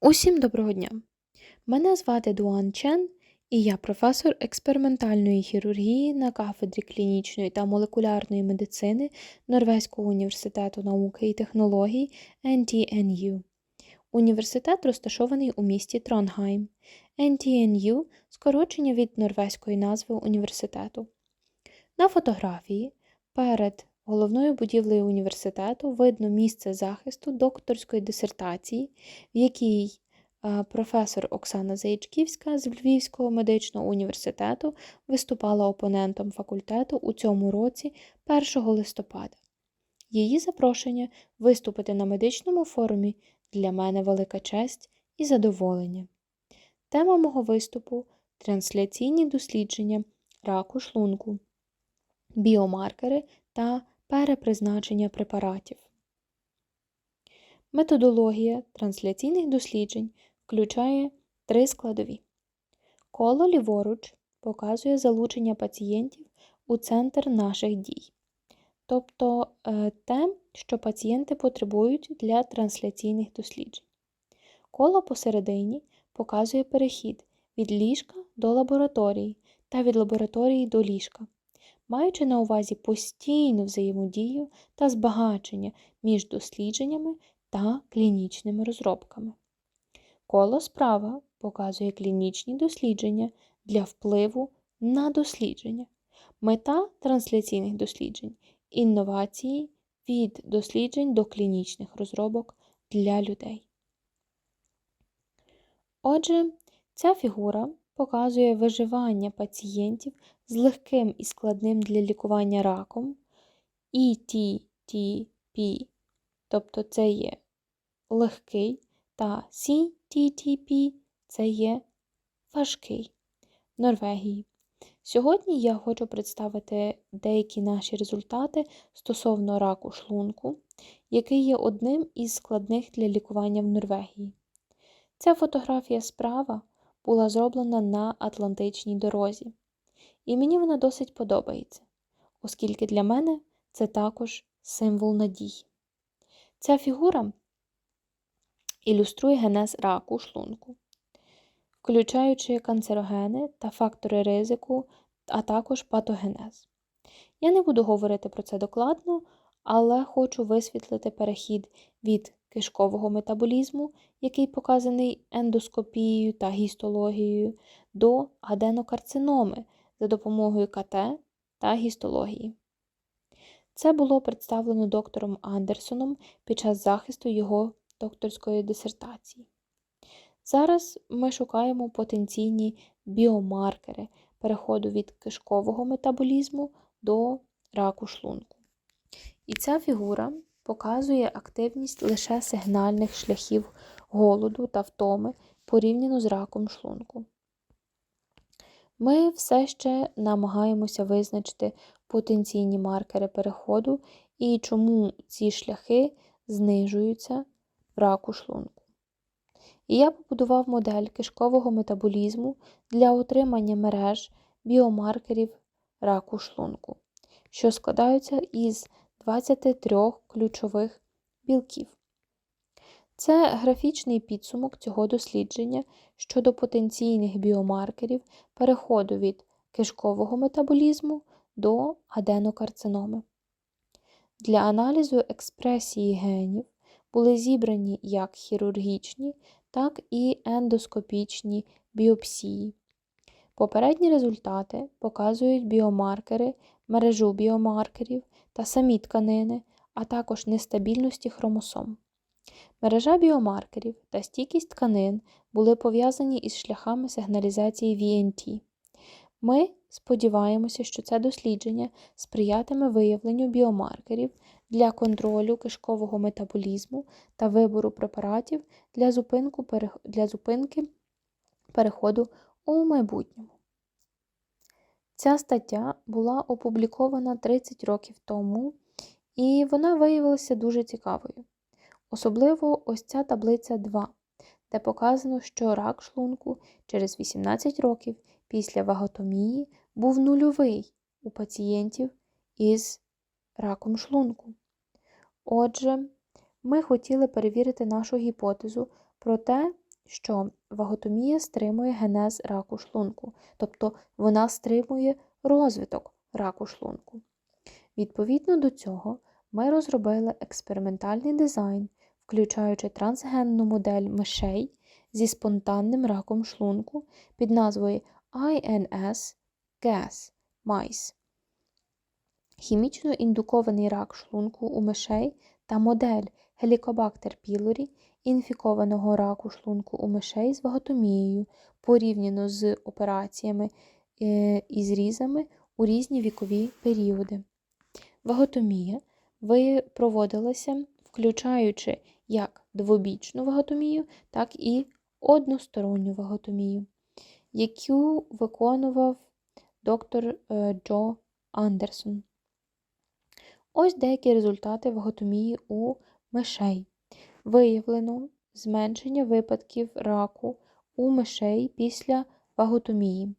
Усім доброго дня! Мене звати Дуан Чен, і я професор експериментальної хірургії на кафедрі клінічної та молекулярної медицини Норвезького університету науки і технологій NTNU. Університет розташований у місті Тронгайм. NTNU – скорочення від норвезької назви університету. На фотографії перед головною будівлею університету видно місце захисту докторської дисертації, в якій е, професор Оксана Заячківська з Львівського медичного університету виступала опонентом факультету у цьому році 1 листопада. Її запрошення виступити на медичному форумі для мене велика честь і задоволення. Тема мого виступу трансляційні дослідження раку шлунку, біомаркери та перепризначення препаратів. Методологія трансляційних досліджень включає три складові. Коло ліворуч показує залучення пацієнтів у центр наших дій, тобто е, те, що пацієнти потребують для трансляційних досліджень. Коло посередині показує перехід від ліжка до лабораторії та від лабораторії до ліжка маючи на увазі постійну взаємодію та збагачення між дослідженнями та клінічними розробками. Коло справа показує клінічні дослідження для впливу на дослідження, мета трансляційних досліджень, інновації від досліджень до клінічних розробок для людей. Отже, ця фігура показує виживання пацієнтів з легким і складним для лікування раком ETTP, тобто це є легкий, та CTTP це є важкий Норвегії. Сьогодні я хочу представити деякі наші результати стосовно раку шлунку, який є одним із складних для лікування в Норвегії. Ця фотографія справа була зроблена на Атлантичній дорозі, і мені вона досить подобається, оскільки для мене це також символ надії. Ця фігура ілюструє генез раку шлунку, включаючи канцерогени та фактори ризику, а також патогенез. Я не буду говорити про це докладно, але хочу висвітлити перехід від кишкового метаболізму, який показаний ендоскопією та гістологією, до аденокарциноми за допомогою КТ та гістології. Це було представлено доктором Андерсоном під час захисту його докторської дисертації. Зараз ми шукаємо потенційні біомаркери переходу від кишкового метаболізму до раку шлунку. І ця фігура показує активність лише сигнальних шляхів голоду та втоми порівняно з раком шлунку. Ми все ще намагаємося визначити потенційні маркери переходу і чому ці шляхи знижуються в раку шлунку. І я побудував модель кишкового метаболізму для отримання мереж біомаркерів раку шлунку, що складаються із 23 ключових білків. Це графічний підсумок цього дослідження щодо потенційних біомаркерів переходу від кишкового метаболізму до аденокарциноми. Для аналізу експресії генів були зібрані як хірургічні, так і ендоскопічні біопсії. Попередні результати показують біомаркери, мережу біомаркерів та самі тканини, а також нестабільності хромосом. Мережа біомаркерів та стійкість тканин були пов'язані із шляхами сигналізації VNT. Ми сподіваємося, що це дослідження сприятиме виявленню біомаркерів для контролю кишкового метаболізму та вибору препаратів для, зупинки переходу у майбутньому. Ця стаття була опублікована 30 років тому, і вона виявилася дуже цікавою. Особливо ось ця таблиця 2, де показано, що рак шлунку через 18 років після ваготомії був нульовий у пацієнтів із раком шлунку. Отже, ми хотіли перевірити нашу гіпотезу про те, що ваготомія стримує генез раку шлунку, тобто вона стримує розвиток раку шлунку. Відповідно до цього, ми розробили експериментальний дизайн, включаючи трансгенну модель мишей зі спонтанним раком шлунку під назвою INS GAS mice. Хімічно індукований рак шлунку у мишей та модель Helicobacter pylori інфікованого раку шлунку у мишей з ваготомією порівняно з операціями е, і зрізами у різні вікові періоди. Ваготомія проводилася, включаючи як двобічну ваготомію, так і односторонню ваготомію, яку виконував доктор е, Джо Андерсон. Ось деякі результати ваготомії у мишей. Виявлено зменшення випадків раку у мишей після ваготомії.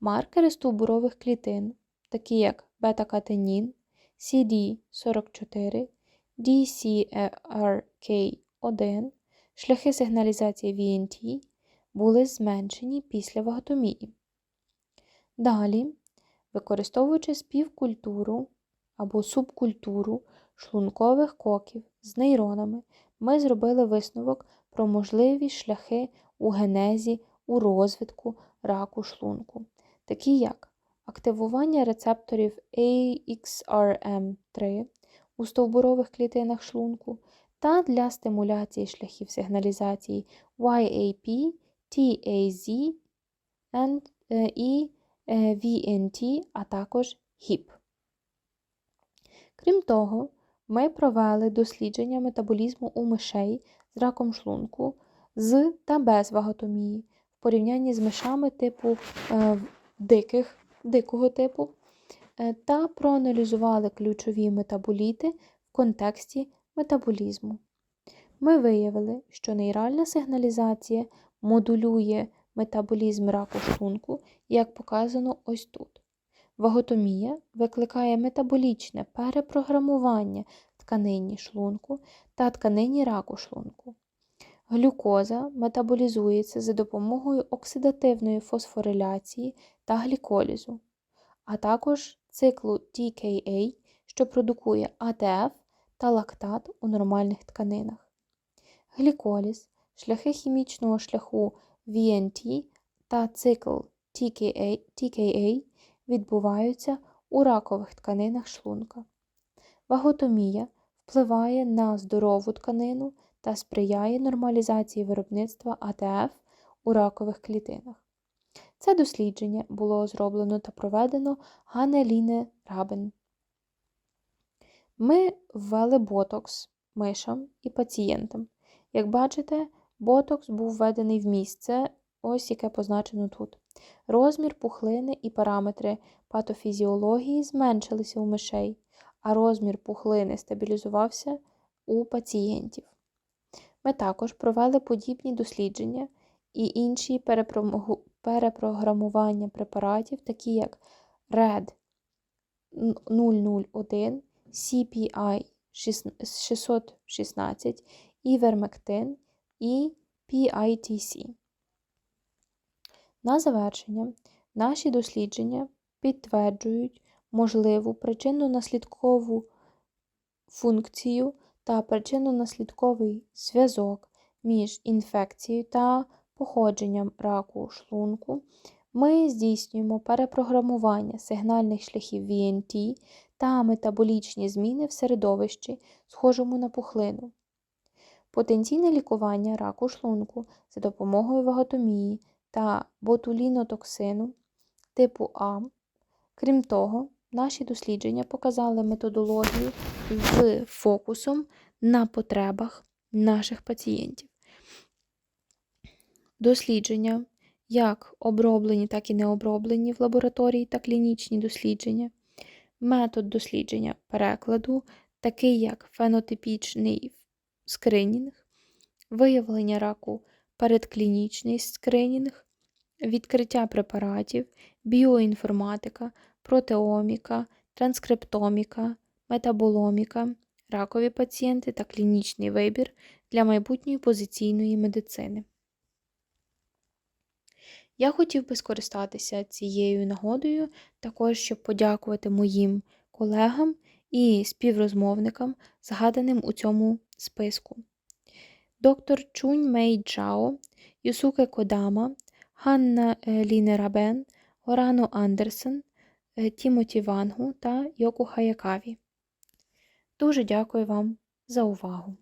Маркери стовбурових клітин, такі як бета-катенін, CD44, DCRK1, шляхи сигналізації VNT були зменшені після ваготомії. Далі, використовуючи співкультуру або субкультуру шлункових коків з нейронами, ми зробили висновок про можливі шляхи у генезі у розвитку раку шлунку, такі як активування рецепторів AXRM3 у стовбурових клітинах шлунку та для стимуляції шляхів сигналізації YAP, TAZ і VNT, а також HIP. Крім того, ми провели дослідження метаболізму у мишей з раком шлунку з та без ваготомії в порівнянні з мишами типу е, диких, дикого типу е, та проаналізували ключові метаболіти в контексті метаболізму. Ми виявили, що нейральна сигналізація модулює метаболізм раку шлунку, як показано ось тут. Ваготомія викликає метаболічне перепрограмування тканині шлунку та тканині раку шлунку. Глюкоза метаболізується за допомогою оксидативної фосфориляції та гліколізу, а також циклу TKA, що продукує АТФ та лактат у нормальних тканинах. Гліколіз, шляхи хімічного шляху VNT та цикл TKA, TKA відбуваються у ракових тканинах шлунка. Ваготомія впливає на здорову тканину та сприяє нормалізації виробництва АТФ у ракових клітинах. Це дослідження було зроблено та проведено Ганеліне Рабен. Ми ввели ботокс мишам і пацієнтам. Як бачите, ботокс був введений в місце, ось яке позначено тут. Розмір пухлини і параметри патофізіології зменшилися у мишей, а розмір пухлини стабілізувався у пацієнтів. Ми також провели подібні дослідження і інші перепрограмування препаратів, такі як RED 001, CPI 616, Івермектин і PITC. На завершення, наші дослідження підтверджують можливу причинно-наслідкову функцію та причинно-наслідковий зв'язок між інфекцією та походженням раку шлунку. Ми здійснюємо перепрограмування сигнальних шляхів VNT та метаболічні зміни в середовищі, схожому на пухлину. Потенційне лікування раку шлунку за допомогою ваготомії та ботулінотоксину типу А. Крім того, наші дослідження показали методологію з фокусом на потребах наших пацієнтів. Дослідження, як оброблені, так і не оброблені в лабораторії та клінічні дослідження, метод дослідження перекладу, такий як фенотипічний скринінг, виявлення раку передклінічний скринінг, відкриття препаратів, біоінформатика, протеоміка, транскриптоміка, метаболоміка, ракові пацієнти та клінічний вибір для майбутньої позиційної медицини. Я хотів би скористатися цією нагодою також, щоб подякувати моїм колегам і співрозмовникам, згаданим у цьому списку. Доктор Чунь Мей Чао, Юсуке Кодама, Ганна е, Ліне Рабен, Орано Андерсен, е, Тімоті Вангу та Йоку Хаякаві. Дуже дякую вам за увагу!